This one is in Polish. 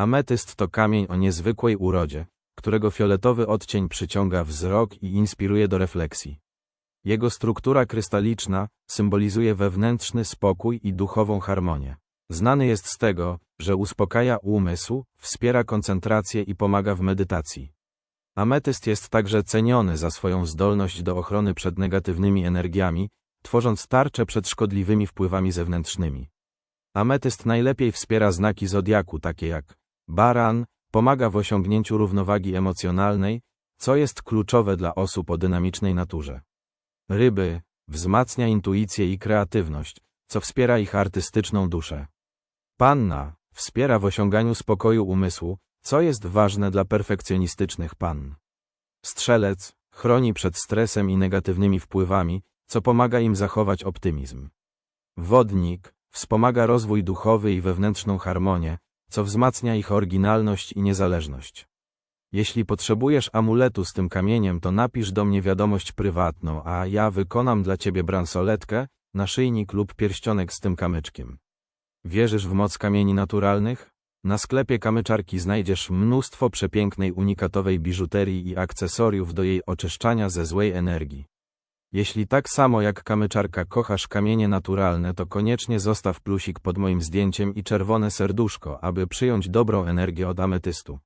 Ametyst to kamień o niezwykłej urodzie, którego fioletowy odcień przyciąga wzrok i inspiruje do refleksji. Jego struktura krystaliczna symbolizuje wewnętrzny spokój i duchową harmonię. Znany jest z tego, że uspokaja umysł, wspiera koncentrację i pomaga w medytacji. Ametyst jest także ceniony za swoją zdolność do ochrony przed negatywnymi energiami, tworząc tarczę przed szkodliwymi wpływami zewnętrznymi. Ametyst najlepiej wspiera znaki zodiaku, takie jak baran, pomaga w osiągnięciu równowagi emocjonalnej, co jest kluczowe dla osób o dynamicznej naturze. Ryby wzmacnia intuicję i kreatywność, co wspiera ich artystyczną duszę. Panna wspiera w osiąganiu spokoju umysłu, co jest ważne dla perfekcjonistycznych pann. Strzelec chroni przed stresem i negatywnymi wpływami, co pomaga im zachować optymizm. Wodnik wspomaga rozwój duchowy i wewnętrzną harmonię, co wzmacnia ich oryginalność i niezależność. Jeśli potrzebujesz amuletu z tym kamieniem, to napisz do mnie wiadomość prywatną, a ja wykonam dla ciebie bransoletkę, naszyjnik lub pierścionek z tym kamyczkiem. Wierzysz w moc kamieni naturalnych? Na sklepie kamyczarki znajdziesz mnóstwo przepięknej unikatowej biżuterii i akcesoriów do jej oczyszczania ze złej energii. Jeśli tak samo jak kamyczarka kochasz kamienie naturalne, to koniecznie zostaw plusik pod moim zdjęciem i czerwone serduszko, aby przyjąć dobrą energię od ametystu.